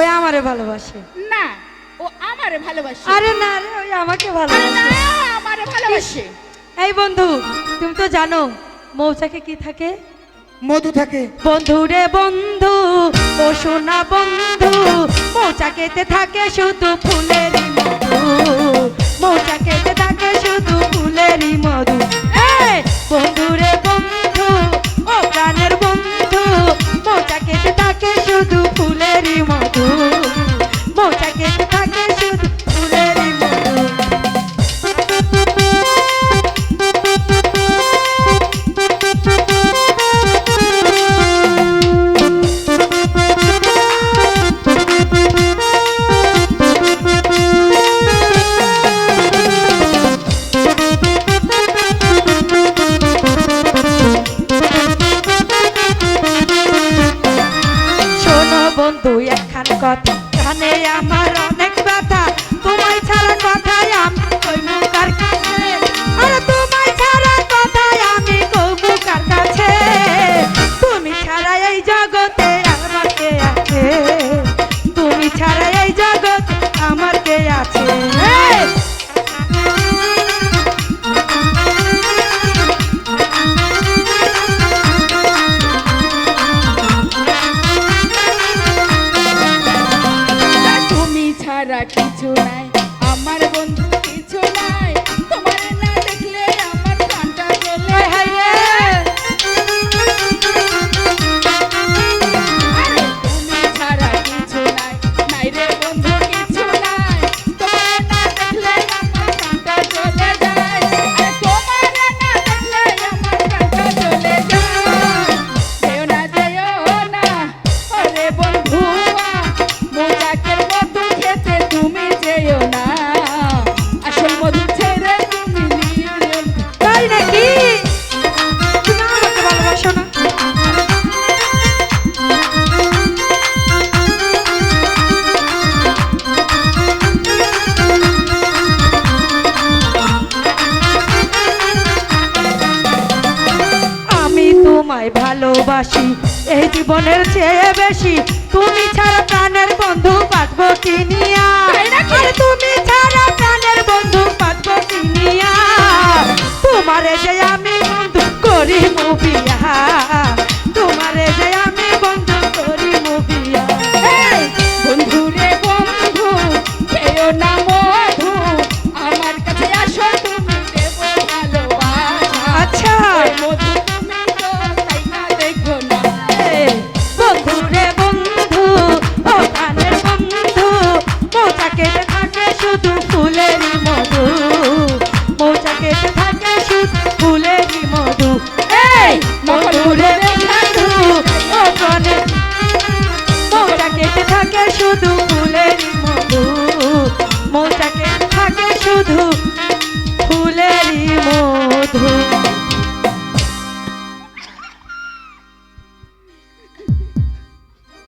ওই আমারে ভালোবাসে। না ও আমারে ভালোবাসে। আরে না রে ওই আমাকে ভালোবাসে। আমারে ভালোবাসে। এই বন্ধু তুমি তো জানো মৌচাকে কি থাকে? মধু থাকে। বন্ধু রে বন্ধু ও সোনা বন্ধু মৌচাকেতে থাকে শুধু ফুলের মধু। দুই একখান কথা। কানে আমার অনেক কথা তোমায় ছাড়া কথা ছাড়া কিছু নাই। তোমায় ভালোবাসি এই জীবনের চেয়ে বেশি। তুমি ছাড়া প্রাণের মোটা কেটে থাকে শুধু ফুলের মধু। মৌটাকে থাকে শুধু ফুলের মধু।